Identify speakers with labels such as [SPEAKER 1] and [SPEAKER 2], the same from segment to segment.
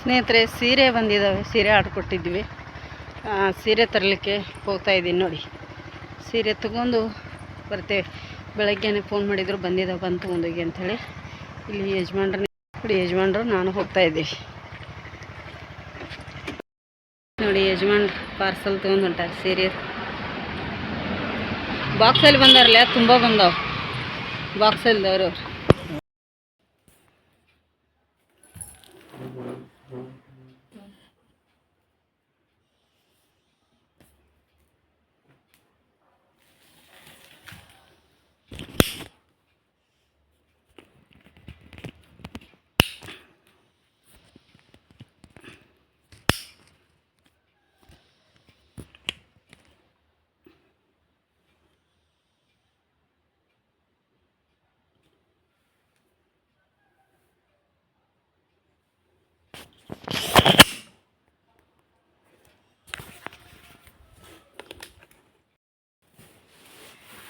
[SPEAKER 1] ಸ್ನೇಹಿತರೆ, ಸೀರೆ ಬಂದಿದ್ದಾವೆ ಸೀರೆ ಆರ್ಡ್ರ್ ಕೊಟ್ಟಿದ್ವಿ. ಸೀರೆ ತರಲಿಕ್ಕೆ ಹೋಗ್ತಾ ಇದ್ದೀನಿ ನೋಡಿ. ಸೀರೆ ತಗೊಂಡು ಬರ್ತೇವೆ ಬೆಳಗ್ಗೆನೇ ಫೋನ್ ಮಾಡಿದ್ರು ಬಂದಿದ್ದಾವೆ ಬಂದು ತಗೊಂಡೋಗಿ ಅಂಥೇಳಿ ಇಲ್ಲಿ ಯಜಮಾನ್ರ ನೋಡಿ ಯಜಮಾನ್ರು, ನಾನು ಹೋಗ್ತಾ ಇದ್ದೀವಿ. ನೋಡಿ ಯಜಮಾನ್ರು ಪಾರ್ಸಲ್ ತೊಗೊಂಡು ಹೊಂಟಾರೆ ಸೀರೆ. ಬಾಕ್ಸಲ್ಲಿ ಬಂದಾರಲ್ಲ, ತುಂಬ ಬಂದಾವೆ. ಬಾಕ್ಸಲ್ದವರು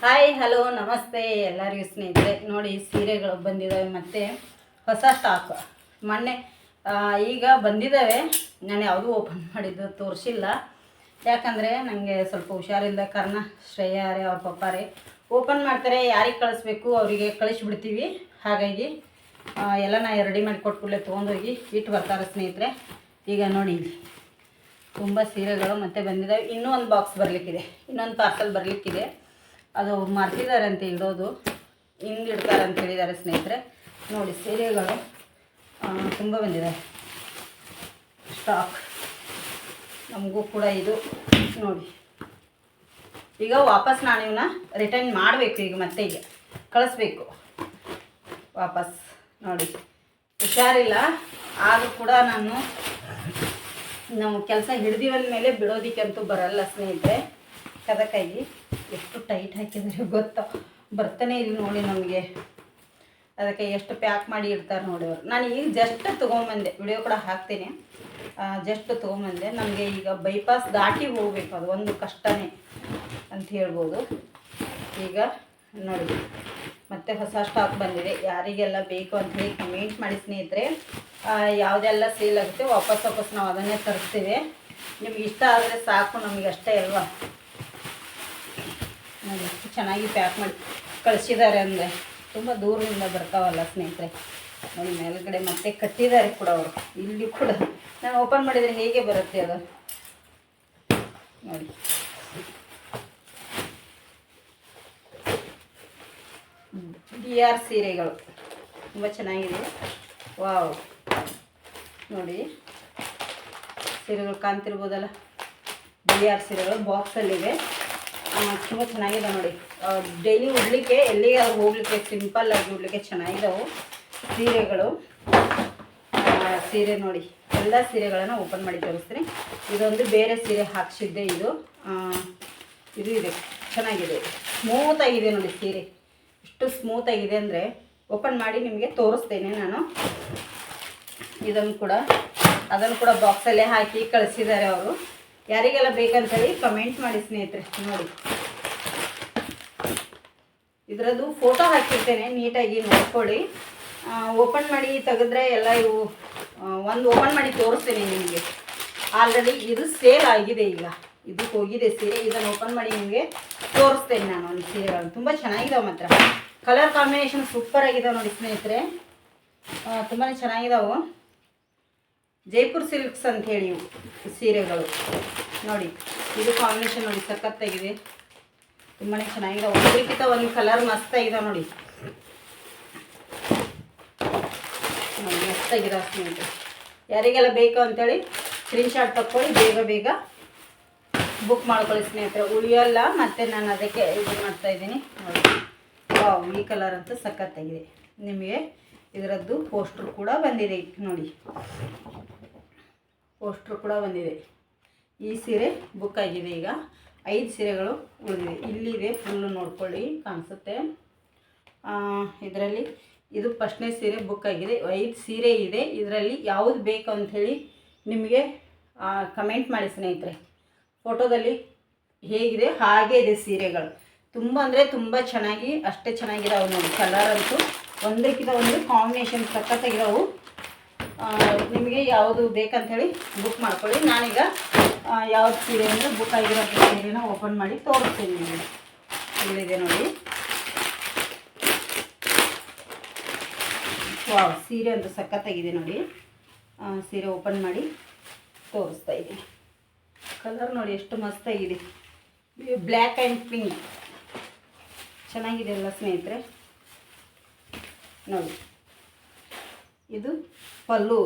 [SPEAKER 1] ಹಾಯ್ ಹಲೋ ನಮಸ್ತೆ. ಎಲ್ಲರಿಗೂ ಸ್ನೇಹಿತರೆ, ನೋಡಿ ಸೀರೆಗಳು ಬಂದಿದ್ದಾವೆ ಮತ್ತು ಹೊಸ ಸ್ಟಾಕ್ ಮೊನ್ನೆ ಈಗ ಬಂದಿದ್ದಾವೆ ನಾನು ಯಾವುದೂ ಓಪನ್ ಮಾಡಿದ್ದು ತೋರಿಸಿಲ್ಲ. ಯಾಕಂದರೆ ನನಗೆ ಸ್ವಲ್ಪ ಹುಷಾರಿಲ್ಲ. ಕಾರಣ ಶ್ರೇಯಾರೇ ಅವ್ರ ಪಪ್ಪಾರೇ ಓಪನ್ ಮಾಡ್ತಾರೆ. ಯಾರಿಗೆ ಕಳಿಸ್ಬೇಕು ಅವರಿಗೆ ಕಳಿಸ್ಬಿಡ್ತೀವಿ. ಹಾಗಾಗಿ ಎಲ್ಲ ನಾ ರೆಡಿ ಮಾಡಿ ಕೊಟ್ಬಿಡ್ಲೆ ತೊಗೊಂಡೋಗಿ ಇಟ್ಟು ಬರ್ತಾರೆ ಸ್ನೇಹಿತರೆ. ಈಗ ನೋಡಿ ತುಂಬ ಸೀರೆಗಳು ಮತ್ತೆ ಬಂದಿದ್ದಾವೆ ಇನ್ನೂ ಒಂದು ಬಾಕ್ಸ್ ಬರಲಿಕ್ಕಿದೆ. ಇನ್ನೊಂದು ಪಾರ್ಸಲ್ ಬರಲಿಕ್ಕಿದೆ. ಅದು ಮರ್ತಿದ್ದಾರೆ ಅಂತ ಇಡೋದು ಹಿಂಗೆ ಇಡ್ತಾರೆ ಅಂತ ಹೇಳಿದ್ದಾರೆ ಸ್ನೇಹಿತರೆ. ನೋಡಿ, ಸೀರೆಗಳು ತುಂಬ ಬಂದಿದೆ. ಸ್ಟಾಕ್ ನಮಗೂ ಕೂಡ ಇದು. ನೋಡಿ. ಈಗ ವಾಪಸ್ ನಾನು ಇವನ್ನ ರಿಟರ್ನ್ ಮಾಡಬೇಕು ಈಗ ಮತ್ತೆ ಈಗ. ಕಳಿಸ್ಬೇಕು. ವಾಪಸ್. ನೋಡಿ. ಹುಷಾರಿಲ್ಲ. ಆದರೂ ಕೂಡ ನಾನು, ನಾವು ಕೆಲಸ ಹಿಡ್ದಿವಂದ ಮೇಲೆ ಬಿಡೋದಿಕ್ಕಂತೂ ಬರಲ್ಲ ಸ್ನೇಹಿತರೆ. ಅದಕ್ಕಾಗಿ ಎಷ್ಟು ಟೈಟ್ ಹಾಕಿದರೆ ಗೊತ್ತು. ಬರ್ತಾನೆ ಇಲ್ಲಿ ನೋಡಿ ನಮಗೆ. ಅದಕ್ಕೆ ಎಷ್ಟು ಪ್ಯಾಕ್ ಮಾಡಿ ಇಡ್ತಾರೆ ನೋಡಿ ಅವರು. ನಾನು ಈಗ ಜಸ್ಟ್ ತೊಗೊಂಬಂದೆ. ವಿಡಿಯೋ ಕೂಡ ಹಾಕ್ತೀನಿ. ಜಸ್ಟ್ ತೊಗೊಂಬಂದೆ. ನಮಗೆ ಈಗ ಬೈಪಾಸ್ ದಾಟಿ ಹೋಗ್ಬೇಕು ಅದು ಒಂದು ಕಷ್ಟನೇ ಅಂತ ಹೇಳ್ಬೋದು. ಈಗ ನೋಡಿ, ಮತ್ತೆ ಹೊಸ ಸ್ಟಾಕ್ ಬಂದಿದೆ. ಯಾರಿಗೆಲ್ಲ ಬೇಕು ಅಂತ ಹೇಳಿ ಕಮೆಂಟ್ ಮಾಡಿ ಸ್ನೇಹಿತರೆ ಯಾವುದೆಲ್ಲ ಸೇಲ್ ಆಗುತ್ತೆ ವಾಪಸ್ ವಾಪಸ್ ನಾವು ಅದನ್ನೇ ತರಿಸ್ತೀವಿ ನಿಮ್ಗೆ ಇಷ್ಟ ಆದರೆ ಸಾಕು ನಮಗೆ ಅಷ್ಟೇ ಅಲ್ವಾ? ನೋಡಿ ಎಷ್ಟು ಚೆನ್ನಾಗಿ ಪ್ಯಾಕ್ ಮಾಡಿ ಕಳಿಸಿದ್ದಾರೆ ಅಂದರೆ ತುಂಬ ದೂರದಿಂದ ಬರ್ತಾವಲ್ಲ ಸ್ನೇಹಿತರೆ. ನೋಡಿ, ಮೇಲ್ಗಡೆ ಮತ್ತೆ ಕಟ್ಟಿದ್ದಾರೆ ಕೂಡ ಅವರು. ಇಲ್ಲಿ ಕೂಡ ನಾನು ಓಪನ್ ಮಾಡಿದರೆ ಹೇಗೆ ಬರುತ್ತೆ ಅದು? ನೋಡಿ. ಡಿ ಆರ್ ಸೀರೆಗಳು. ತುಂಬ ಚೆನ್ನಾಗಿದೆ. ವಾವ್. ನೋಡಿ. ಸೀರೆಗಳು ಕಾಣ್ತಿರ್ಬೋದಲ್ಲ? ಡಿ ಆರ್ ಸೀರೆಗಳು ಬಾಕ್ಸಲ್ಲಿವೆ ತುಂಬ ಚೆನ್ನಾಗಿದೆ ನೋಡಿ. ಡೈಲಿ ಉಡ್ಲಿಕ್ಕೆ ಎಲ್ಲಿಗೆ ಹೋಗ್ಲಿಕ್ಕೆ ಸಿಂಪಲ್ ಆಗಿ ಉಡ್ಲಿಕ್ಕೆ ಚೆನ್ನಾಗಿದ್ದಾವೆ ಸೀರೆಗಳು. ಸೀರೆ ನೋಡಿ, ಎಲ್ಲ ಸೀರೆಗಳನ್ನು ಓಪನ್ ಮಾಡಿ ತೋರಿಸ್ತೀನಿ. ಇದೊಂದು ಬೇರೆ ಸೀರೆ ಹಾಕ್ಸಿದ್ದೆ ಇದು. ಇದು ಇದೆ, ಚೆನ್ನಾಗಿದೆ. ಸ್ಮೂತ್ ಆಗಿದೆ ನೋಡಿ ಸೀರೆ. ಎಷ್ಟು ಸ್ಮೂತ್ ಆಗಿದೆ ಅಂದರೆ ಓಪನ್ ಮಾಡಿ ನಿಮಗೆ ತೋರಿಸ್ತೇನೆ ನಾನು. ಇದನ್ನು ಕೂಡ, ಅದನ್ನು ಕೂಡ ಬಾಕ್ಸಲ್ಲೇ ಹಾಕಿ ಕಳಿಸಿದ್ದಾರೆ ಅವರು. ಯಾರಿಗೆಲ್ಲ ಬೇಕಂತೇಳಿ ಕಮೆಂಟ್ ಮಾಡಿ ಸ್ನೇಹಿತರೆ, ನೋಡಿ. ಇದರದ್ದು ಫೋಟೋ ಹಾಕಿರ್ತೇನೆ, ನೀಟಾಗಿ ನೋಡ್ಕೊಳ್ಳಿ. ಓಪನ್ ಮಾಡಿ ತೆಗೆದ್ರೆ ಎಲ್ಲ ಇವು ಒಂದು ಓಪನ್ ಮಾಡಿ ತೋರಿಸ್ತೇನೆ ನಿಮಗೆ. ಆಲ್ರೆಡಿ ಇದು ಸೇಲ್ ಆಗಿದೆ ಈಗ. ಇದು ಹೋಗಿದೆ ಸೀರೆ ಇದನ್ನು ಓಪನ್ ಮಾಡಿ ನಿಮಗೆ ತೋರಿಸ್ತೇನೆ ನಾನು ಒಂದು ಸೀರೆಗಳನ್ನು ತುಂಬ ಚೆನ್ನಾಗಿದಾವೆ ಮಾತ್ರ. ಕಲರ್ ಕಾಂಬಿನೇಷನ್ ಸೂಪರ್ ಆಗಿದಾವೆ ನೋಡಿ ಸ್ನೇಹಿತರೆ. ತುಂಬಾ ಚೆನ್ನಾಗಿದಾವೆ. ಜೈಪುರ್ ಸಿಲ್ಕ್ಸ್ ಅಂತ ಹೇಳಿ ಸೀರೆಗಳು. ನೋಡಿ, ಇದು ಕಾಂಬಿನೇಷನ್ ನೋಡಿ, ಸಖತ್ತಾಗಿದೆ. ತುಂಬಾ ಚೆನ್ನಾಗಿದೆ. ಒಂದಕ್ಕಿಂತ ಒಂದು ಕಲರ್ ಮಸ್ತಾಗಿದೆ ನೋಡಿ. ನೋಡಿ ಮಸ್ತಾಗಿದೆ ಯಾರಿಗೆಲ್ಲ ಬೇಕು ಅಂತೇಳಿ ಸ್ಕ್ರೀನ್ಶಾಟ್ ತಕ್ಕೊಳ್ಳಿ, ಬೇಗ ಬೇಗ ಬುಕ್ ಮಾಡ್ಕೊಳ್ಳಿ ಸ್ನೇಹಿತರೆ. ಉಳಿಯೋಲ್ಲ ಮತ್ತು ನಾನು ಅದಕ್ಕೆ ಇದು ಮಾಡ್ತಾ ಇದ್ದೀನಿ. ನೋಡಿ. ವಾವ್ ಈ ಕಲರ್ ಅಂತೂ ಸಖತ್ತಾಗಿದೆ. ನಿಮಗೆ ಇದರದ್ದು ಪೋಸ್ಟರ್ ಕೂಡ ಬಂದಿದೆ. ನೋಡಿ. ಪೋಸ್ಟರ್ ಕೂಡ ಬಂದಿದೆ. ಈ ಸೀರೆ ಬುಕ್ ಆಗಿದೆ ಈಗ. ಐದು ಸೀರೆಗಳು ಉಳಿದಿದೆ. ಇಲ್ಲಿದೆ ಫುಲ್ಲು ನೋಡ್ಕೊಳ್ಳಿ, ಕಾಣಿಸುತ್ತೆ. ಇದರಲ್ಲಿ ಇದು ಫಸ್ಟ್ನೇ ಸೀರೆ ಬುಕ್ ಆಗಿದೆ. ಐದು ಸೀರೆ ಇದೆ. ಇದರಲ್ಲಿ ಯಾವುದು ಬೇಕು ಅಂಥೇಳಿ ನಿಮಗೆ ಕಮೆಂಟ್ ಮಾಡಿ ಸ್ನೇಹಿತರೆ. ಫೋಟೋದಲ್ಲಿ ಹೇಗಿದೆ? ಹಾಗೆ ಇದೆ ಸೀರೆಗಳು. ತುಂಬ ಅಂದರೆ ತುಂಬ ಚೆನ್ನಾಗಿ, ಅಷ್ಟೇ ಚೆನ್ನಾಗಿದೆ. ನೋಡಿ ಕಲರ್ ಅಂತೂ ಒಂದಕ್ಕಿಂತ ಒಂದು ಕಾಂಬಿನೇಷನ್ ಸಕ್ಕತ್ತಾಗಿರೋವು ನಿಮಗೆ ಯಾವುದು ಬೇಕಂಥೇಳಿ ಬುಕ್ ಮಾಡ್ಕೊಳ್ಳಿ. ನಾನೀಗ ಯಾವ್ದು ಸೀರೆ ಅಂದರೆ ಬುಕ್ ಆಗಿರೋ ಸೀರೆನ ಓಪನ್ ಮಾಡಿ ತೋರಿಸ್ತೀನಿ ನಿಮಗೆ. ಇಲ್ಲಿದೆ ನೋಡಿ. ವಾವ್ ಸೀರೆ ಅಂತೂ ಸಖತ್ತಾಗಿದೆ ನೋಡಿ. ಸೀರೆ ಓಪನ್ ಮಾಡಿ ತೋರಿಸ್ತಾ ಇದ್ದೀನಿ. ಕಲರ್ ನೋಡಿ ಎಷ್ಟು ಮಸ್ತಾಗಿದೆ ಬ್ಲ್ಯಾಕ್ ಆ್ಯಂಡ್ ಪಿಂಕ್ ಚೆನ್ನಾಗಿದೆ ಅಲ್ಲ ಸ್ನೇಹಿತರೆ? ನೋಡಿ. ಇದು ಪಲ್ಲು,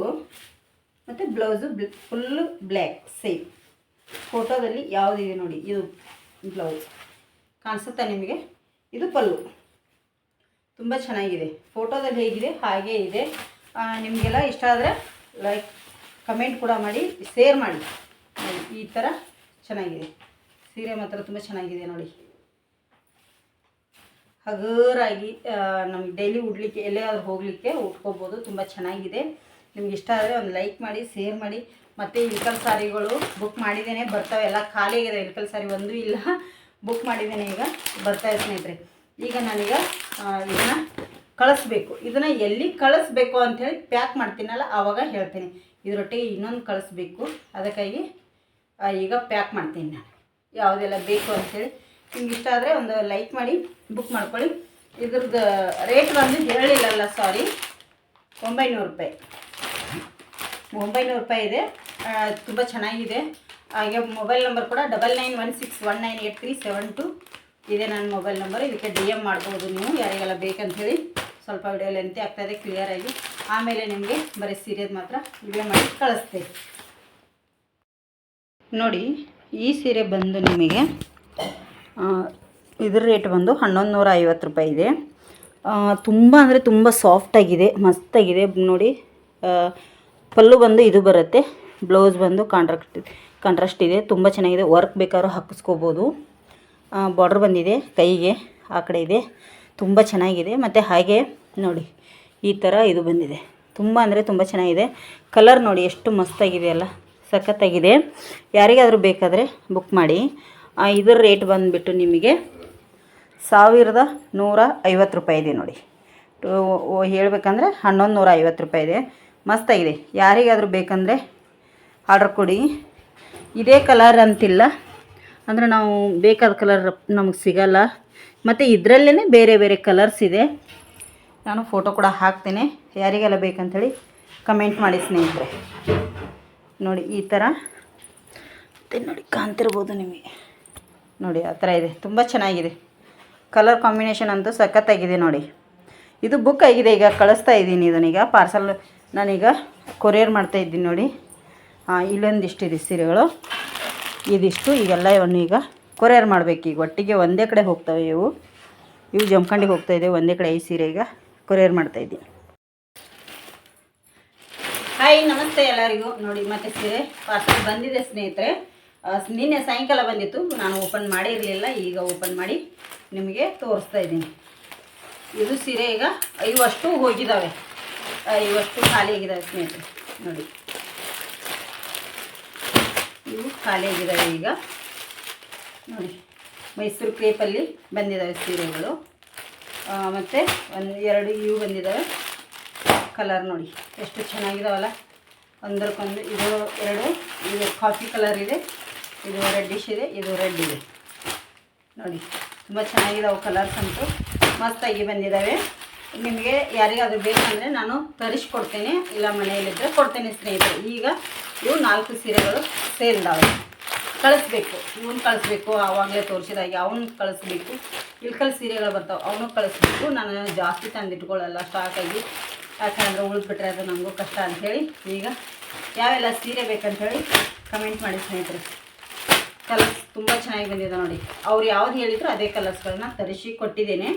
[SPEAKER 1] ಮತ್ತು ಬ್ಲೌಸು ಫುಲ್ಲು ಬ್ಲ್ಯಾಕ್, ಸೇಮ್. ಫೋಟೋದಲ್ಲಿ ಯಾವುದಿದೆ ನೋಡಿ, ಇದು ಬ್ಲೌಸ್. ಕಾಣಿಸುತ್ತಾ ನಿಮಗೆ? ಇದು ಪಲ್ಲು. ತುಂಬ ಚೆನ್ನಾಗಿದೆ. ಫೋಟೋದಲ್ಲಿ ಹೇಗಿದೆ, ಹಾಗೇ ಇದೆ. ನಿಮಗೆಲ್ಲ ಇಷ್ಟ ಆದರೆ ಲೈಕ್, ಕಮೆಂಟ್ ಕೂಡ ಮಾಡಿ, ಶೇರ್ ಮಾಡಿ. ಈ ಥರ ಚೆನ್ನಾಗಿದೆ. ಸೀರೆ ಮಾತ್ರ ತುಂಬ ಚೆನ್ನಾಗಿದೆ ನೋಡಿ. ಹಗುರಾಗಿ ನಮ್ಗೆ ಡೈಲಿ ಉಡ್ಲಿಕ್ಕೆ ಎಲ್ಲಾದ್ರೂ ಹೋಗಲಿಕ್ಕೆ ಉಟ್ಕೋಬೋದು. ತುಂಬ ಚೆನ್ನಾಗಿದೆ. ನಿಮ್ಗೆ ಇಷ್ಟ ಆದರೆ ಒಂದು ಲೈಕ್ ಮಾಡಿ ಶೇರ್ ಮಾಡಿ. ಮತ್ತು ಇಳ್ಕಲ್ ಸಾರಿಗಳು ಬುಕ್ ಮಾಡಿದ್ದೇನೆ, ಬರ್ತವೆ. ಎಲ್ಲ ಖಾಲಿ ಆಗಿದೆ. ಇಳ್ಕಲ್ ಸಾರಿ ಒಂದೂ ಇಲ್ಲ. ಬುಕ್ ಮಾಡಿದ್ದೇನೆ ಈಗ. ಬರ್ತಾವೆ ಸ್ನೇಹಿತರೆ. ಈಗ ನಾನೀಗ ಇದನ್ನು ಕಳಿಸ್ಬೇಕು. ಇದನ್ನು ಎಲ್ಲಿ ಕಳಿಸ್ಬೇಕು ಅಂಥೇಳಿ ಪ್ಯಾಕ್ ಮಾಡ್ತೀನಲ್ಲ ಆವಾಗ ಹೇಳ್ತೀನಿ. ಇದರೊಟ್ಟಿಗೆ ಇನ್ನೊಂದು ಕಳಿಸ್ಬೇಕು. ಅದಕ್ಕಾಗಿ ಈಗ ಪ್ಯಾಕ್ ಮಾಡ್ತೀನಿ ನಾನು. ಯಾವುದೆಲ್ಲ ಬೇಕು ಅಂಥೇಳಿ. ನಿಮ್ಗೆ ಇಷ್ಟ ಆದರೆ ಒಂದು ಲೈಕ್ ಮಾಡಿ ಬುಕ್ ಮಾಡ್ಕೊಳ್ಳಿ. ಇದ್ರದ್ದು ರೇಟ್ ಬಂದು ಹೇಳಿಲ್ಲಲ್ಲ ಸಾರಿ ಒಂಬೈನೂರು ರೂಪಾಯಿ. ಒಂಬೈನೂರು ರೂಪಾಯಿ ಇದೆ. ತುಂಬ ಚೆನ್ನಾಗಿದೆ. ಹಾಗೆ ಮೊಬೈಲ್ ನಂಬರ್ ಕೂಡ double nine one six one nine eight three seven two ಇದೆ ನನ್ನ ಮೊಬೈಲ್ ನಂಬರ್ ಇದಕ್ಕೆ ಡಿ ಎಂ ಮಾಡ್ಬೋದು ನೀವು, ಯಾರಿಗೆಲ್ಲ ಬೇಕಂಥೇಳಿ ಸ್ವಲ್ಪ ವಿಡಿಯೋ ಲೆಂತಿ ಆಗ್ತಾಯಿದೆ ಕ್ಲಿಯರಾಗಿ ಆಮೇಲೆ ನಿಮಗೆ ಬರೀ ಸೀರೆದು ಮಾತ್ರ ವಿಡಿಯೋ ಮಾಡಿ ಕಳಿಸ್ತೇವೆ ನೋಡಿ, ಈ ಸೀರೆ ಬಂದು ನಿಮಗೆ ಇದ್ರ ರೇಟ್ ಬಂದು ಹನ್ನೊಂದು ನೂರ ಐವತ್ತು ರೂಪಾಯಿ ಇದೆ. ತುಂಬ ಅಂದರೆ ತುಂಬ ಸಾಫ್ಟಾಗಿದೆ ಮಸ್ತಾಗಿದೆ. ನೋಡಿ ಪಲ್ಲು ಬಂದು ಇದು ಬರುತ್ತೆ ಬ್ಲೌಸ್ ಬಂದು ಕಾಂಟ್ರಾಕ್ಟ್ ಕಾಂಟ್ರಾಸ್ಟ್ ಇದೆ. ತುಂಬ ಚೆನ್ನಾಗಿದೆ. ವರ್ಕ್ ಬೇಕಾದ್ರೂ ಹಾಕಿಸ್ಕೋಬೋದು. ಬಾರ್ಡ್ರ್ ಬಂದಿದೆ, ಕೈಗೆ, ಆ ಕಡೆ ಇದೆ. ತುಂಬ ಚೆನ್ನಾಗಿದೆ. ಮತ್ತು ಹಾಗೆ, ನೋಡಿ, ಈ ಥರ ಇದು ಬಂದಿದೆ. ತುಂಬ ಅಂದರೆ ತುಂಬ ಚೆನ್ನಾಗಿದೆ. ಕಲರ್ ನೋಡಿ, ಎಷ್ಟು ಮಸ್ತಾಗಿದೆ ಅಲ್ಲ. ಸಖತ್ತಾಗಿದೆ. ಯಾರಿಗಾದರೂ ಬೇಕಾದರೆ ಬುಕ್ ಮಾಡಿ. ಇದರ ರೇಟ್ ಬಂದುಬಿಟ್ಟು ನಿಮಗೆ ಸಾವಿರದ ನೂರ ಐವತ್ತು ರೂಪಾಯಿ ಇದೆ ನೋಡಿ. ಹೇಳಬೇಕಂದ್ರೆ ಹನ್ನೊಂದು ನೂರ ಐವತ್ತು ರೂಪಾಯಿ ಇದೆ. ಮಸ್ತಾಗಿದೆ ಯಾರಿಗಾದರೂ ಬೇಕಂದರೆ ಆರ್ಡ್ರ್ ಕೊಡಿ. ಇದೇ ಕಲರ್ ಅಂತಿಲ್ಲ. ಅಂದರೆ ನಾವು ಬೇಕಾದ ಕಲರ್ ನಮಗೆ ಸಿಗಲ್ಲ. ಮತ್ತು ಇದರಲ್ಲೇ ಬೇರೆ ಬೇರೆ ಕಲರ್ಸ್ ಇದೆ. ನಾನು ಫೋಟೋ ಕೂಡ ಹಾಕ್ತೇನೆ. ಯಾರಿಗೆಲ್ಲ ಬೇಕಂಥೇಳಿ ಕಮೆಂಟ್ ಮಾಡಿ ಸ್ನೇಹಿತರೆ. ನೋಡಿ, ಈ ಥರ ಮತ್ತು ನೋಡಿ, ಕಾಣ್ತಿರ್ಬೋದು ನಿಮಗೆ. ನೋಡಿ, ಆ ಥರ ಇದೆ. ತುಂಬ ಚೆನ್ನಾಗಿದೆ. ಕಲರ್ ಕಾಂಬಿನೇಷನ್ ಅಂತೂ ಸಖತ್ತಾಗಿದೆ ನೋಡಿ. ಇದು ಬುಕ್ ಆಗಿದೆ, ಈಗ ಕಳಿಸ್ತಾ ಇದ್ದೀನಿ ಇದನ್ನೀಗ ಪಾರ್ಸಲ್ ನಾನೀಗ ಕೊರಿಯರ್ ಮಾಡ್ತಾ ಇದ್ದೀನಿ ನೋಡಿ. ಹಾಂ ಇಲ್ಲೊಂದಿಷ್ಟಿದೆ ಸೀರೆಗಳು. ಇದಿಷ್ಟು. ಈಗೆಲ್ಲ ಈಗ ಕೊರಿಯರ್ ಮಾಡಬೇಕು. ಈಗ ಒಟ್ಟಿಗೆ ಒಂದೇ ಕಡೆ ಹೋಗ್ತವೆ ಇವು. ಇವು ಜಮ್ಕಂಡಿಗೆ ಹೋಗ್ತಾ ಇದೆ. ಒಂದೇ ಕಡೆ ಈ ಸೀರೆ ಈಗ ಕೊರಿಯರ್ ಮಾಡ್ತಾ ಇದ್ದೀನಿ. ಹಾಯ್ ನಮಸ್ತೆ ಎಲ್ಲರಿಗೂ. ನೋಡಿ, ಮತ್ತೆ ಸೀರೆ ಪಾರ್ಸಲ್ ಬಂದಿದೆ ಸ್ನೇಹಿತರೆ. ನಿನ್ನೆ ಸಾಯಂಕಾಲ ಬಂದಿತ್ತು. ನಾನು ಓಪನ್ ಮಾಡಿರಲಿಲ್ಲ ಈಗ ಓಪನ್ ಮಾಡಿ ನಿಮಗೆ ತೋರಿಸ್ತಾ ಇದ್ದೀನಿ. ಇದು ಸೀರೆ ಈಗ ಐವಷ್ಟು ಹೋಗಿದ್ದಾವೆ ಐವಷ್ಟು ಖಾಲಿ ಆಗಿದ್ದಾವೆ ಸ್ನೇಹಿತರೆ. ನೋಡಿ. ಇವು ಖಾಲಿ ಆಗಿದ್ದಾವೆ ಈಗ. ನೋಡಿ. ಮೈಸೂರು ಕ್ರೇಪಲ್ಲಿ ಬಂದಿದ್ದಾವೆ ಸೀರೆಗಳು. ಮತ್ತು ಒಂದು ಎರಡು ಇವು ಬಂದಿದ್ದಾವೆ ಕಲರ್ ನೋಡಿ. ಎಷ್ಟು ಚೆನ್ನಾಗಿದಾವಲ್ಲ. ಒಂದಕ್ಕೊಂದು ಇದು ಎರಡು, ಇದು ಕಾಫಿ ಕಲರ್ ಇದೆ. ಇದು ರೆಡ್ಡಿಶ್ ಇದೆ, ಇದು ರೆಡ್ ಇದೆ. ನೋಡಿ, ತುಂಬ ಚೆನ್ನಾಗಿದಾವೆ ಕಲರ್ಸ್ ಅಂತೂ. ಮಸ್ತಾಗಿ ಬಂದಿದ್ದಾವೆ. ನಿಮಗೆ ಯಾರಿಗಾದ್ರೂ ಬೇಕಂದರೆ ನಾನು ತರಿಸ್ಕೊಡ್ತೇನೆ ಇಲ್ಲ ಮನೆಯಲ್ಲಿದ್ದರೆ ಕೊಡ್ತೇನೆ ಸ್ನೇಹಿತರೆ. ಈಗ ಇವು ನಾಲ್ಕು ಸೀರೆಗಳು ಸೇರಿದಾವೆ. ಕಳಿಸ್ಬೇಕು, ಇವನು ಕಳಿಸ್ಬೇಕು, ಆವಾಗಲೇ ತೋರಿಸಿದಾಗೆ ಅವನ್ನ ಕಳಿಸ್ಬೇಕು. ಇಳ್ಕಲ್ ಸೀರೆಗಳು ಬರ್ತಾವೆ, ಅವನು ಕಳಿಸ್ಬೇಕು. ನಾನು ಜಾಸ್ತಿ ತಂದಿಟ್ಕೊಳ್ಳಲ್ಲ ಸ್ಟಾಕಾಗಿ ಯಾಕಂದರೆ ಉಳಿದ್ಬಿಟ್ರೆ ಅದು ನಮಗೂ ಕಷ್ಟ ಅಂಥೇಳಿ. ಈಗ ಯಾವೆಲ್ಲ ಸೀರೆ ಬೇಕಂಥೇಳಿ ಕಮೆಂಟ್ ಮಾಡಿ ಸ್ನೇಹಿತರೆ. ಕಲರ್ಸ್ ತುಂಬ ಚೆನ್ನಾಗಿ ಬಂದಿದೆ ನೋಡಿ. ಅವ್ರು ಯಾವ್ದು ಹೇಳಿದ್ರು ಅದೇ ಕಲರ್ಸ್ಗಳನ್ನ ತರಿಸಿ ಕೊಟ್ಟಿದ್ದೇನೆ.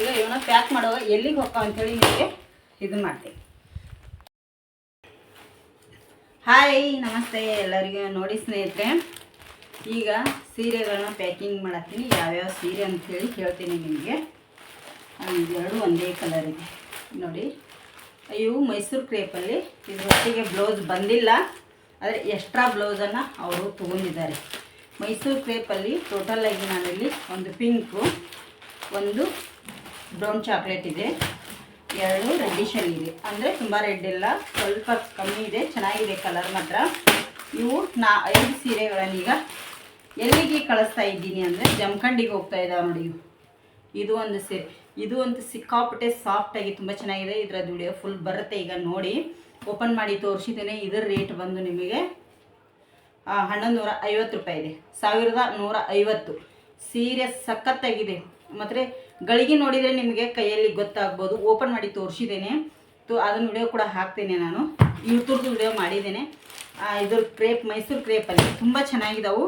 [SPEAKER 1] ಈಗ ಇವನ್ನ ಪ್ಯಾಕ್ ಮಾಡುವಾಗ ಎಲ್ಲಿಗೆ ಹೋಗ್ತಾವ ಅಂಥೇಳಿ ನಿಮಗೆ ಇದನ್ನ ಮಾಡ್ತೀನಿ. ಹಾಯ್ ನಮಸ್ತೆ ಎಲ್ಲರಿಗೂ. ನೋಡಿ ಸ್ನೇಹಿತರೆ, ಈಗ ಸೀರೆಗಳನ್ನ ಪ್ಯಾಕಿಂಗ್ ಮಾಡತ್ತೀನಿ. ಯಾವ್ಯಾವ ಸೀರೆ ಅಂಥೇಳಿ ಹೇಳ್ತೀನಿ ನಿಮಗೆ. ಎರಡು ಒಂದೇ ಕಲರ್ ಇದೆ. ನೋಡಿ, ಇವು ಮೈಸೂರು ಕ್ರೇಪಲ್ಲಿ ಇದರೊಟ್ಟಿಗೆ ಬ್ಲೌಸ್ ಬಂದಿಲ್ಲ. ಆದರೆ ಎಕ್ಸ್ಟ್ರಾ ಬ್ಲೌಸನ್ನು ಅವರು ತೊಗೊಂಡಿದ್ದಾರೆ. ಮೈಸೂರು ಕ್ರೇಪಲ್ಲಿ ಟೋಟಲಾಗಿ ನಾನಿಲ್ಲಿ ಒಂದು ಪಿಂಕು ಒಂದು ಬ್ರೌನ್ ಚಾಕ್ಲೇಟ್ ಇದೆ, ಎರಡು ರೆಡ್ಡಿಶಲ್ಲಿ ಇದೆ. ಅಂದರೆ ತುಂಬ ರೆಡ್ ಇಲ್ಲ ಸ್ವಲ್ಪ ಕಮ್ಮಿ ಇದೆ, ಚೆನ್ನಾಗಿದೆ ಕಲರ್ ಮಾತ್ರ. ಇವು ನಾ, ಐದು ಸೀರೆಗಳನ್ನು ಈಗ ಎಲ್ಲಿಗೆ ಕಳಿಸ್ತಾ ಇದ್ದೀನಿ ಅಂದರೆ ಜಮಖಂಡಿಗೆ ಹೋಗ್ತಾ ಇದ್ದಾವೆ ನೋಡಿ ಇದು ಒಂದು ಸೀರೆ. ಇದು ಒಂದು ಸಿಕ್ಕಾಪಟ್ಟೆ ಸಾಫ್ಟಾಗಿ ತುಂಬ ಚೆನ್ನಾಗಿದೆ. ಇದರ ದುಡಿಯೋ ಫುಲ್ ಬರುತ್ತೆ ಈಗ ನೋಡಿ. ಓಪನ್ ಮಾಡಿ ತೋರಿಸಿದ್ದೇನೆ. ಇದರ ರೇಟ್ ಬಂದು ನಿಮಗೆ ಹನ್ನೊಂದು ನೂರ ಐವತ್ತು ರೂಪಾಯಿ ಇದೆ. ಸಾವಿರದ ನೂರ ಐವತ್ತು. ಸೀರೆ ಸಖತ್ತಾಗಿದೆ. ಮತ್ತು ಗಳಿಗೆ ನೋಡಿದರೆ ನಿಮಗೆ ಕೈಯಲ್ಲಿ ಗೊತ್ತಾಗ್ಬೋದು. ಓಪನ್ ಮಾಡಿ ತೋರಿಸಿದ್ದೇನೆ. ತು, ಅದನ್ನ ವಿಡಿಯೋ ಕೂಡ ಹಾಕ್ತೇನೆ ನಾನು. ಯೂಟ್ಯೂಬ್ದು ವಿಡಿಯೋ ಮಾಡಿದ್ದೇನೆ. ಇದ್ರ ಕ್ರೇಪ್ ಮೈಸೂರು ಕ್ರೇಪಲ್ಲಿ ತುಂಬ ಚೆನ್ನಾಗಿದ್ದಾವೆ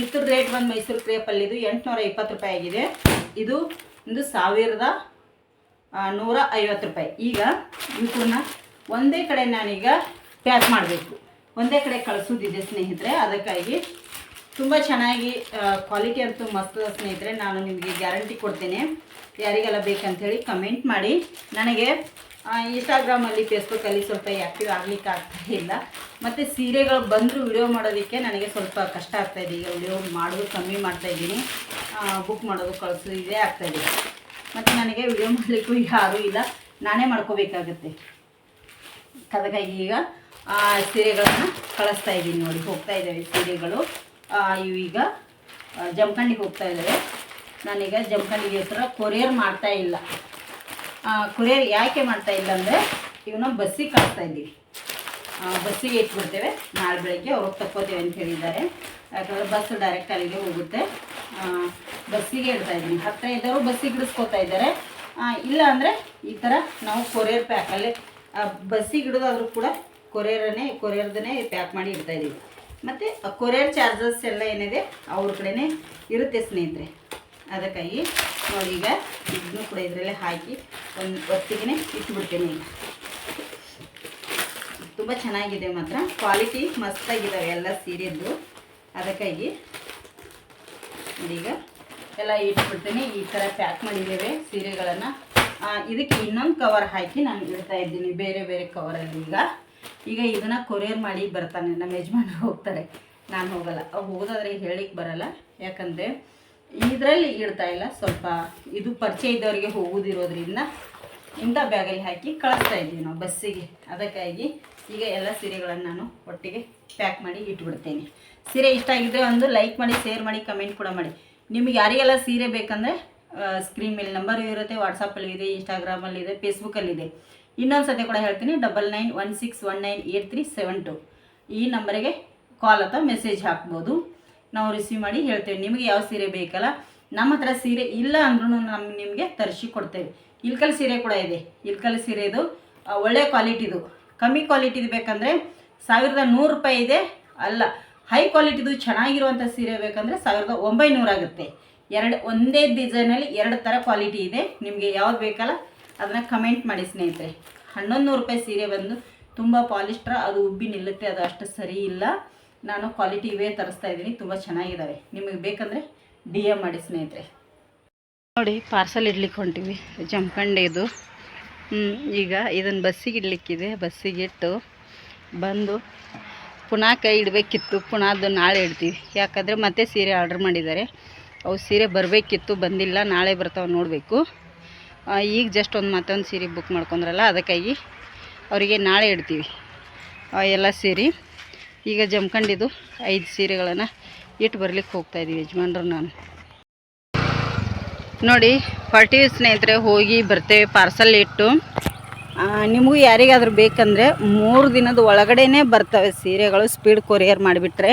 [SPEAKER 1] ಇದ್ರ ರೇಟ್ ಬಂದು ಮೈಸೂರು ಕ್ರೇಪಲ್ಲಿ ಇದು ಎಂಟುನೂರ ಇಪ್ಪತ್ತು ರೂಪಾಯಿ ಆಗಿದೆ. ಇದು ಒಂದು ಸಾವಿರದ ನೂರ ಐವತ್ತು ರೂಪಾಯಿ. ಈಗ ಇವನ್ನ ಒಂದೇ ಕಡೆ ನಾನೀಗ ಪ್ಯಾಕ್ ಮಾಡಬೇಕು. ಒಂದೇ ಕಡೆ ಕಳಿಸೋದಿದೆ ಸ್ನೇಹಿತರೆ, ಅದಕ್ಕಾಗಿ ತುಂಬ ಚೆನ್ನಾಗಿ ಕ್ವಾಲಿಟಿ ಅಂತೂ ಮಸ್ತ್ ಸ್ನೇಹಿತರೆ, ನಾನು ನಿಮಗೆ ಗ್ಯಾರಂಟಿ ಕೊಡ್ತೇನೆ. ಯಾರಿಗೆಲ್ಲ ಬೇಕಂಥೇಳಿ ಕಮೆಂಟ್ ಮಾಡಿ. ನನಗೆ ಇನ್ಸ್ಟಾಗ್ರಾಮಲ್ಲಿ ಫೇಸ್ಬುಕ್ಕಲ್ಲಿ ಸ್ವಲ್ಪ ಆ್ಯಕ್ಟಿವ್ ಆಗಲಿಕ್ಕೆ ಆಗ್ತಾ ಇಲ್ಲ. ಮತ್ತು ಸೀರೆಗಳು ಬಂದರೂ ವಿಡಿಯೋ ಮಾಡೋದಕ್ಕೆ ನನಗೆ ಸ್ವಲ್ಪ ಕಷ್ಟ ಆಗ್ತಾಯಿದೆ ಈಗ ವಿಡಿಯೋ ಮಾಡೋದು ಕಮ್ಮಿ ಮಾಡ್ತಾಯಿದ್ದೀನಿ ಬುಕ್ ಮಾಡೋದು ಕಳಿಸೋದು ಇದೇ ಆಗ್ತಾಯಿದೆ ಮತ್ತು ನನಗೆ ವಿಡಿಯೋ ಮಾಡಲಿಕ್ಕೂ ಯಾರೂ ಇಲ್ಲ. ನಾನೇ ಮಾಡ್ಕೋಬೇಕಾಗತ್ತೆ. ಅದಕ್ಕಾಗಿ ಈಗ ಸೀರೆಗಳನ್ನು ಕಳಿಸ್ತಾ ಇದ್ದೀನಿ ನೋಡಿ ಹೋಗ್ತಾ ಇದ್ದಾವೆ ಸೀರೆಗಳು. ಆ, ಈಗ ಆ, ಜಮಖಂಡಿಗೆ ಹೋಗ್ತಾ ಇದ್ದಾವೆ ನಾನೀಗ ಜಮಖಂಡಿಗೆ ಹತ್ರ ಕೊರಿಯರ್ ಮಾಡ್ತಾ ಇಲ್ಲ. ಕೊರಿಯರ್ ಯಾಕೆ ಮಾಡ್ತಾ ಇಲ್ಲ ಅಂದರೆ ಇವನ್ನ ಬಸ್ಸಿಗೆ ಕಳಿಸ್ತಾ ಇದ್ದೀವಿ. ಆ, ಬಸ್ಸಿಗೆ ಇಟ್ಬಿಡ್ತೇವೆ. ನಾಳೆ ಬೆಳಗ್ಗೆ ಅವ್ರಿಗೆ ತಕ್ಕೋತೇವೆ ಅಂತ ಹೇಳಿದ್ದಾರೆ. ಯಾಕಂದರೆ ಬಸ್ ಡೈರೆಕ್ಟ್ ಅಲ್ಲಿಗೆ ಹೋಗುತ್ತೆ. ಆ, ಬಸ್ಸಿಗೆ ಇಡ್ತಾ ಇದ್ದೀನಿ. ಹತ್ತಿರ ಇದ್ದವರು ಬಸ್ಸಿಗೆ ಇಡಿಸ್ಕೋತಾ ಇದ್ದಾರೆ. ಇಲ್ಲ ಅಂದರೆ ಈ ಥರ ನಾವು ಕೊರಿಯರ್ ಪ್ಯಾಕಲ್ಲಿ ಬಸ್ಸಿಗೆ ಇಡೋದಾದ್ರೂ ಕೂಡ ಕೊರಿಯರನ್ನೇ, ಕೊರಿಯರ್ದನ್ನೇ ಪ್ಯಾಕ್ ಮಾಡಿ ಇಡ್ತಾ ಇದ್ದೀವಿ ಮತ್ತು ಕೊರಿಯರ್ ಚಾರ್ಜಸ್ ಎಲ್ಲ ಏನಿದೆ, ಅವ್ರ ಕಡೆನೇ ಇರುತ್ತೆ ಸ್ನೇಹಿತರೆ. ಅದಕ್ಕಾಗಿ ನೋಡಿ ಈಗ ಇದನ್ನು ಕೂಡ ಇದರಲ್ಲೇ ಹಾಕಿ ಒಂದು ಹೊತ್ತಿಗೆ ಇಟ್ಬಿಡ್ತೀನಿ ಈಗ. ತುಂಬ ಚೆನ್ನಾಗಿದೆ ಮಾತ್ರ. ಕ್ವಾಲಿಟಿ ಮಸ್ತಾಗಿದ್ದಾವೆ ಎಲ್ಲ ಸೀರೆದ್ದು. ಅದಕ್ಕಾಗಿ ಈಗ ಎಲ್ಲ ಇಟ್ಬಿಡ್ತೀನಿ. ಈ ಥರ ಪ್ಯಾಕ್ ಮಾಡಿದ್ದೇವೆ ಸೀರೆಗಳನ್ನು. ಇದಕ್ಕೆ ಇನ್ನೊಂದು ಕವರ್ ಹಾಕಿ ನಾನು ಇಡ್ತಾ ಇದ್ದೀನಿ. ಬೇರೆ ಬೇರೆ ಕವರಲ್ಲಿ ಈಗ. ಈಗ ಇದನ್ನು ಕೊರಿಯರ್ ಮಾಡಿ ಬರ್ತಾನೆ, ನಮ್ಮ ಯಜಮಾನ್ರು ಹೋಗ್ತಾರೆ. ನಾನು ಹೋಗಲ್ಲ. ಅವ್ರು ಹೋಗೋದಾದ್ರೆ ಹೇಳಿಕ್ಕೆ ಬರಲ್ಲ. ಯಾಕಂದರೆ ಇದರಲ್ಲಿ ಇಡ್ತಾ ಇಲ್ಲ. ಸ್ವಲ್ಪ ಇದು ಪರಿಚಯ ಇದ್ದವರಿಗೆ ಹೋಗೋದಿರೋದ್ರಿಂದ ಇಂಥ ಬ್ಯಾಗಲ್ಲಿ ಹಾಕಿ ಕಳಿಸ್ತಾ ಇದ್ದೀವಿ ನಾವು ಬಸ್ಸಿಗೆ. ಅದಕ್ಕಾಗಿ ಈಗ ಎಲ್ಲ ಸೀರೆಗಳನ್ನು ನಾನು ಒಟ್ಟಿಗೆ ಪ್ಯಾಕ್ ಮಾಡಿ ಇಟ್ಬಿಡ್ತೀನಿ. ಸೀರೆ ಇಷ್ಟ ಆಗಿದ್ದರೆ ಒಂದು ಲೈಕ್ ಮಾಡಿ, ಶೇರ್ ಮಾಡಿ, ಕಮೆಂಟ್ ಕೂಡ ಮಾಡಿ. ನಿಮಗೆ ಯಾರಿಗೆಲ್ಲ ಸೀರೆ ಬೇಕಂದರೆ ಸ್ಕ್ರೀನ್ ಮೇಲೆ ನಂಬರ್ ಇರುತ್ತೆ, ವಾಟ್ಸಪ್ಪಲ್ಲಿ ಇದೆ ಇನ್ಸ್ಟಾಗ್ರಾಮಲ್ಲಿದೆ ಫೇಸ್ಬುಕ್ಕಲ್ಲಿದೆ ಇನ್ನೊಂದು ಸತಿ ಕೂಡ ಹೇಳ್ತೀನಿ double nine one six one nine eight three seven two ಈ ನಂಬರಿಗೆ ಕಾಲ್ ಅಥವಾ ಮೆಸೇಜ್ ಹಾಕ್ಬೋದು. ನಾವು ರಿಸೀವ್ ಮಾಡಿ ಹೇಳ್ತೇವೆ. ನಿಮಗೆ ಯಾವ ಸೀರೆ ಬೇಕಲ್ಲ, ನಮ್ಮ ಹತ್ರ ಸೀರೆ ಇಲ್ಲ ಅಂದ್ರೂ ನಮ್ಮ ನಿಮಗೆ ತರಿಸಿ ಕೊಡ್ತೇವೆ. ಇಲ್ಕಲ್ ಸೀರೆ ಕೂಡ ಇದೆ. ಇಲ್ಕಲ್ ಸೀರೆದು ಇದು ಒಳ್ಳೆ ಕ್ವಾಲಿಟಿದು. ಕಮ್ಮಿ ಕ್ವಾಲಿಟಿದು ಬೇಕಂದರೆ ಸಾವಿರದ ನೂರು ರೂಪಾಯಿ ಇದೆ. ಅಲ್ಲ ಹೈ ಕ್ವಾಲಿಟಿದು ಚೆನ್ನಾಗಿರುವಂಥ ಸೀರೆ ಬೇಕಂದರೆ ಸಾವಿರದ ಒಂಬೈನೂರಾಗುತ್ತೆ ಎರಡು, ಒಂದೇ ಡಿಸೈನಲ್ಲಿ ಎರಡು ಥರ ಕ್ವಾಲಿಟಿ ಇದೆ. ನಿಮಗೆ ಯಾವ್ದು ಬೇಕಲ್ಲ ಅದನ್ನು ಕಮೆಂಟ್ ಮಾಡಿ ಸ್ನೇಹಿತರೆ. ಹನ್ನೊಂದು ನೂರು ರೂಪಾಯಿ ಸೀರೆ ಬಂದು ತುಂಬ ಪಾಲಿಸ್ಟ್ರ ಅದು ಉಬ್ಬಿ ನಿಲ್ಲುತ್ತೆ, ಅದು ಅಷ್ಟು ಸರಿ ಇಲ್ಲ. ನಾನು ಕ್ವಾಲಿಟಿ ಇವೇ ತರಿಸ್ತಾ ಇದ್ದೀನಿ, ತುಂಬ ಚೆನ್ನಾಗಿದ್ದಾವೆ ನಿಮಗೆ ಬೇಕಂದರೆ ಡಿ ಎ ಮಾಡಿ ಸ್ನೇಹಿತರೆ. ನೋಡಿ ಪಾರ್ಸಲ್ ಇಡ್ಲಿಕ್ಕೆ ಹೊಂಟೀವಿ. ಜಮ್ಕಂಡೆ ಇದು. ಈಗ ಇದನ್ನು ಬಸ್ಸಿಗೆ ಇಡ್ಲಿಕ್ಕಿದೆ. ಬಸ್ಸಿಗೆ ಇಟ್ಟು ಬಂದು ಪುನಃ ಕೈ ಇಡಬೇಕಿತ್ತು. ಪುನಃ ಅದು ನಾಳೆ ಇಡ್ತೀವಿ. ಯಾಕಂದರೆ ಮತ್ತೆ ಸೀರೆ ಆರ್ಡ್ರ್ ಮಾಡಿದ್ದಾರೆ. ಅವು ಸೀರೆ ಬರಬೇಕಿತ್ತು, ಬಂದಿಲ್ಲ. ನಾಳೆ ಬರ್ತಾವೆ ನೋಡಬೇಕು. ಈಗ ಜಸ್ಟ್ ಒಂದು ಮತ್ತೊಂದು ಸೀರೆ ಬುಕ್ ಮಾಡ್ಕೊಂಡ್ರಲ್ಲ, ಅದಕ್ಕಾಗಿ ಅವರಿಗೆ ನಾಳೆ ಇಡ್ತೀವಿ. ಎಲ್ಲ ಸೀರೆ ಈಗ ಜಮ್ಕಂಡಿದ್ದು ಐದು ಸೀರೆಗಳನ್ನು ಇಟ್ಟು ಬರ್ಲಿಕ್ಕೆ ಹೋಗ್ತಾ ಇದ್ದೀವಿ ಯಜಮಾನ್ರು ನಾನು. ನೋಡಿ ಪಾರ್ಟಿ ಸ್ನೇಹಿತರೆ, ಹೋಗಿ ಬರ್ತೇವೆ ಪಾರ್ಸಲ್ ಇಟ್ಟು. ನಿಮಗೂ ಯಾರಿಗಾದ್ರೂ ಬೇಕಂದರೆ ಮೂರು ದಿನದ ಒಳಗಡೆನೇ ಬರ್ತವೆ ಸೀರೆಗಳು ಸ್ಪೀಡ್ ಕೊರಿಯರ್ ಮಾಡಿಬಿಟ್ರೆ.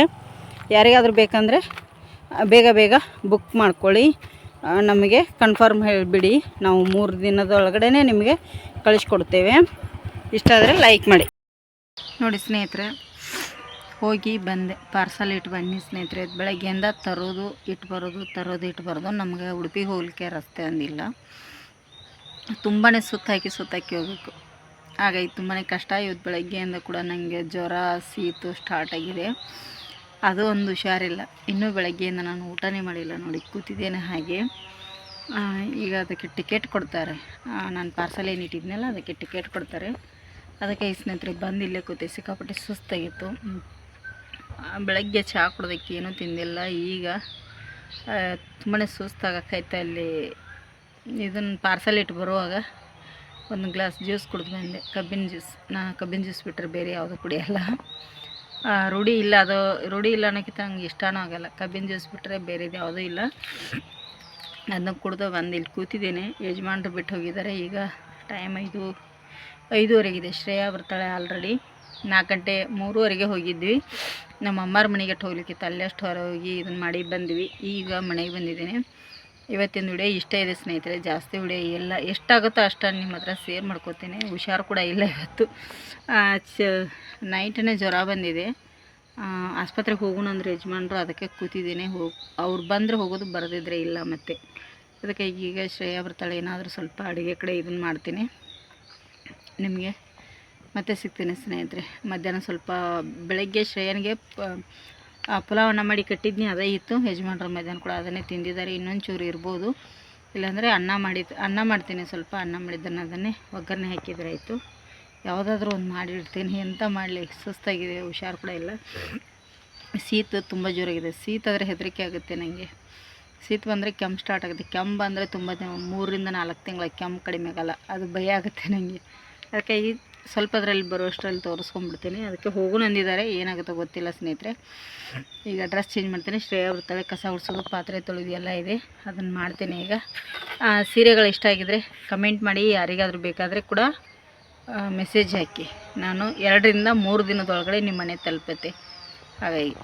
[SPEAKER 1] ಯಾರಿಗಾದ್ರೂ ಬೇಕಂದರೆ, ಬೇಗ ಬೇಗ ಬುಕ್ ಮಾಡ್ಕೊಳ್ಳಿ. ನಮಗೆ ಕನ್ಫರ್ಮ್ ಹೇಳಿಬಿಡಿ ನಾವು ಮೂರು ದಿನದ ಒಳಗಡೆನೇ ನಿಮಗೆ ಕಳಿಸ್ಕೊಡ್ತೇವೆ. ಇಷ್ಟ ಆದರೆ ಲೈಕ್ ಮಾಡಿ. ನೋಡಿ ಸ್ನೇಹಿತರೆ, ಹೋಗಿ ಬಂದೆ. ಪಾರ್ಸಲ್ ಇಟ್ಟು ಬನ್ನಿ ಸ್ನೇಹಿತರೆ. ಬೆಳಗ್ಗೆಯಿಂದ ತರೋದು ಇಟ್ಟು ಬರೋದು, ತರೋದು ಇಟ್ಟು ಬರೋದು ನಮಗೆ ಉಡುಪಿಗೆ ಹೋಗ್ಲಿಕ್ಕೆ ರಸ್ತೆ ಅಂದಿಲ್ಲ. ತುಂಬಾ ಸುತ್ತಾಕಿ ಸುತ್ತಾಕಿ ಹೋಗಬೇಕು. ಹಾಗಾಗಿ ತುಂಬಾ ಕಷ್ಟ ಇವತ್ತು ಬೆಳಗ್ಗೆಯಿಂದ ಕೂಡ ನನಗೆ ಜ್ವರ, ಸೀತು ಸ್ಟಾರ್ಟ್ ಆಗಿದೆ. ಅದು ಒಂದು ಹುಷಾರಿಲ್ಲ. ಇನ್ನೂ ಬೆಳಗ್ಗೆಯಿಂದ ನಾನು ಊಟನೇ ಮಾಡಿಲ್ಲ ನೋಡಿ, ಕೂತಿದ್ದೇನೆ ಹಾಗೆ. ಈಗ ಅದಕ್ಕೆ ಟಿಕೆಟ್ ಕೊಡ್ತಾರೆ. ನಾನು ಪಾರ್ಸಲ್ ಏನು ಇಟ್ಟಿದ್ನಲ್ಲ ಅದಕ್ಕೆ ಟಿಕೆಟ್ ಕೊಡ್ತಾರೆ. ಅದಕ್ಕೆ ಈ ಸ್ನೇಹಿತರೆ ಬಂದು ಇಲ್ಲೇ ಕೂತೆ, ಸಿಕ್ಕಾಪಟ್ಟೆ ಸುಸ್ತಾಗಿತ್ತು. ಬೆಳಗ್ಗೆ ಚಹಾ ಕುಡ್ದಕ್ಕೆ ಏನೂ ತಿಂದಿಲ್ಲ. ಈಗ ತುಂಬಾ ಸುಸ್ತಾಗಕ್ಕೈತೆ ಅಲ್ಲಿ. ಇದನ್ನು ಪಾರ್ಸಲ್ ಇಟ್ಟು ಬರುವಾಗ ಒಂದು ಗ್ಲಾಸ್ ಜ್ಯೂಸ್ ಕುಡಿದು ಕಬ್ಬಿನ ಜ್ಯೂಸ್. ನಾ ಕಬ್ಬಿನ ಜ್ಯೂಸ್ ಬಿಟ್ಟರೆ ಬೇರೆ ಯಾವುದು ಕುಡಿಯಲ್ಲ. ರೂಢಿ ಇಲ್ಲ, ಅದು ರೂಢಿ ಇಲ್ಲ ಅನ್ನೋಕ್ಕಿಂತ ನಂಗೆ ಇಷ್ಟನೂ ಆಗೋಲ್ಲ. ಕಬ್ಬಿನ ಜ್ಯೂಸ್ ಬಿಟ್ಟರೆ ಬೇರೆದು ಯಾವುದೂ ಇಲ್ಲ. ಅದನ್ನ ಕುಡಿದು ಬಂದು ಇಲ್ಲಿ ಕೂತಿದ್ದೇನೆ. ಯಜಮಾನ್ರು ಬಿಟ್ಟು ಹೋಗಿದ್ದಾರೆ. ಈಗ ಟೈಮ್ ಐದು ಐದುವರೆಗಿದೆ ಶ್ರೇಯಾ ಬರ್ತಾಳೆ ಆಲ್ರೆಡಿ ನಾಲ್ಕು ಗಂಟೆ ಮೂರುವರೆಗೆ ಹೋಗಿದ್ವಿ. ನಮ್ಮ ಅಮ್ಮಾರ ಮನೆಗೆ ಹೋಗ್ಲಿಕ್ಕಿತ್ತು. ಅಲ್ಲೇ ಅಷ್ಟು ಹೊರ ಹೋಗಿ ಇದನ್ನು ಮಾಡಿ ಬಂದ್ವಿ. ಈಗ ಮನೆಗೆ ಬಂದಿದ್ದೇನೆ. ಇವತ್ತಿನ ವಿಡಿಯೋ ಇಷ್ಟ ಇದೆ ಸ್ನೇಹಿತರೆ, ಜಾಸ್ತಿ ವಿಡಿಯೋ ಎಲ್ಲ ಎಷ್ಟಾಗುತ್ತೋ ಅಷ್ಟು ನಿಮ್ಮ ಹತ್ರ ಶೇರ್ ಮಾಡ್ಕೋತೀನಿ. ಹುಷಾರು ಕೂಡ ಇಲ್ಲ ಇವತ್ತು. ಚ, ನೈಟನೇ ಜ್ವರ ಬಂದಿದೆ. ಆಸ್ಪತ್ರೆಗೆ ಹೋಗೋಣ ಅಂದ್ರೆ ಯಜಮಾನ್ರು ಅದಕ್ಕೆ ಕೂತಿದ್ದೀನಿ. ಹೋಗಿ ಅವ್ರು ಬಂದರೆ ಹೋಗೋದು ಬರದಿದ್ರೆ ಇಲ್ಲ ಮತ್ತೆ. ಅದಕ್ಕೆ ಈಗ ಶ್ರೇಯಾ ಬರ್ತಾಳೆ, ಏನಾದರೂ ಸ್ವಲ್ಪ ಅಡುಗೆ ಕಡೆ ಇದನ್ನು ಮಾಡ್ತೀನಿ. ನಿಮಗೆ ಮತ್ತೆ ಸಿಗ್ತೀನಿ ಸ್ನೇಹಿತರೆ. ಮಧ್ಯಾಹ್ನ ಸ್ವಲ್ಪ ಬೆಳಗ್ಗೆ ಶ್ರೇಯನಿಗೆ ಪುಲಾವನ್ನ ಮಾಡಿ ಕಟ್ಟಿದ್ನಿ, ಅದೇ ಇತ್ತು. ಯಜಮಾನ್ರ ಮಧ್ಯಾಹ್ನ ಕೂಡ ಅದನ್ನೇ ತಿಂದಿದ್ದಾರೆ. ಇನ್ನೊಂದು ಚೂರು ಇರ್ಬೋದು. ಇಲ್ಲಾಂದರೆ ಅನ್ನ ಮಾಡಿ, ಅನ್ನ ಮಾಡ್ತೀನಿ ಸ್ವಲ್ಪ. ಅನ್ನ ಮಾಡಿದ್ದನ್ನು ಅದನ್ನೇ ಒಗ್ಗರಣೆ ಹಾಕಿದ್ರೆ ಆಯಿತು. ಯಾವುದಾದ್ರೂ ಒಂದು ಮಾಡಿರ್ತೀನಿ. ಎಂತ ಮಾಡಲಿ? ಸುಸ್ತಾಗಿದೆ. ಹುಷಾರು ಕೂಡ ಇಲ್ಲ. ಶೀತ ತುಂಬ ಜೋರಾಗಿದೆ. ಶೀತ ಆದರೆ ಹೆದರಿಕೆ ಆಗುತ್ತೆ ನನಗೆ ಶೀತ ಬಂದರೆ ಕೆಮ್ಮು ಸ್ಟಾರ್ಟ್ ಆಗುತ್ತೆ. ಕೆಮ್ಮು ಬಂದರೆ ತುಂಬ ಮೂರಿಂದ ನಾಲ್ಕು ತಿಂಗಳ ಕೆಮ್ಮು ಕಡಿಮೆ ಆಗಲ್ಲ. ಅದು ಭಯ ಆಗುತ್ತೆ ನನಗೆ ಅದಕ್ಕೆ ಈ ಸ್ವಲ್ಪ ಅದರಲ್ಲಿ ಬರುವಷ್ಟರಲ್ಲಿ ತೋರಿಸ್ಕೊಂಡ್ಬಿಡ್ತೀನಿ ಅದಕ್ಕೆ ಹೋಗು ನಂದಿದ್ದಾರೆ. ಏನಾಗುತ್ತೋ ಗೊತ್ತಿಲ್ಲ ಸ್ನೇಹಿತರೆ. ಈಗ ಡ್ರೆಸ್ ಚೇಂಜ್ ಮಾಡ್ತೀನಿ. ಶ್ರೇಯ ಬರ್ತಾಳೆ ಕಸ ಉಡ್ಸೋದು ಪಾತ್ರೆ ತೊಳೆದು ಎಲ್ಲ ಇದೆ. ಅದನ್ನು ಮಾಡ್ತೀನಿ ಈಗ. ಆ, ಸೀರೆಗಳು ಇಷ್ಟ ಆಗಿದ್ರೆ ಕಮೆಂಟ್ ಮಾಡಿ. ಯಾರಿಗಾದರೂ ಬೇಕಾದರೆ ಕೂಡ ಮೆಸೇಜ್ ಹಾಕಿ. ನಾನು ಎರಡರಿಂದ ಮೂರು ದಿನದೊಳಗಡೆ ನಿಮ್ಮ ಮನೆ ತಲುಪುತ್ತೆ. ಹಾಗಾಗಿ.